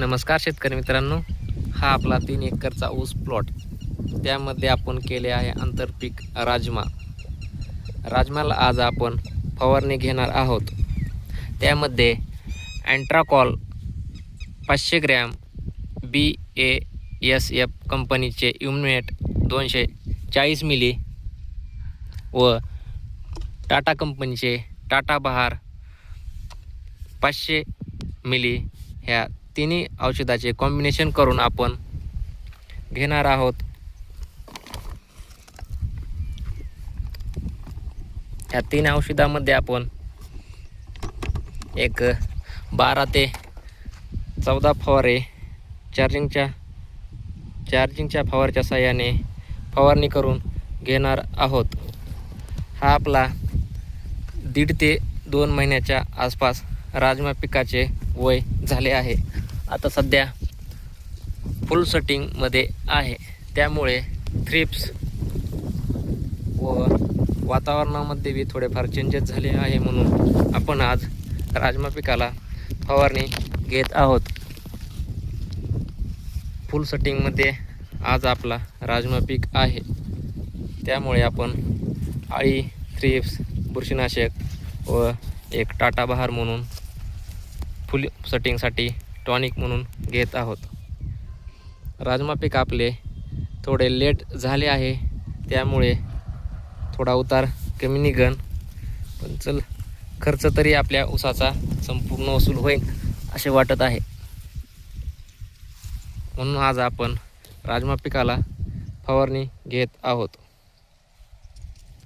नमस्कार शेतकरी मित्रांनो. हा आपला तीन एकरचा ऊस प्लॉट त्यामध्ये आपण केले आहे आंतरपीक राजमा. राजमाला आज आपण फवारणी घेणार आहोत. त्यामध्ये अँट्राकॉल पाचशे gram B A S F कंपनीचे युमनेट दोनशे चाळीस मिली व टाटा कंपनीचे टाटा बहार पाचशे मिली ह्या तिन्ही औषधाचे कॉम्बिनेशन करून आपण घेणार आहोत. या तीन औषधामध्ये आपण एक बारा ते चौदा फवारे चार्जिंगच्या चार्जिंगच्या फवारच्या साह्याने फवारणी करून घेणार आहोत. हा आपला दीड ते दोन महिन्याच्या आसपास राजमा पिकाचे वय झाले आहे. आता सध्या फुल सटिंगमध्ये आहे. त्यामुळे थ्रिप्स व वातावरणामध्ये बी थोडेफार चेंजेस झाले आहे म्हणून आपण आज राजमा पिकाला फवारणी घेत आहोत. फुल सटिंगमध्ये आज आपला राजमा पीक आहे. त्यामुळे आपण आळी थ्रिप्स बुरशीनाशक व एक टाटा बहार म्हणून फुल सटिंगसाठी टॉनिक म्हणून घेत आहोत. राजमा पीक आपले थोडे लेट झाले आहे त्यामुळे थोडा उतार कमी निघन. पण चल खर्च तरी आपल्या ऊसाचा संपूर्ण वसूल होईल असे वाटत आहे. म्हणून आज आपण राजमा पिकाला फवारणी घेत आहोत.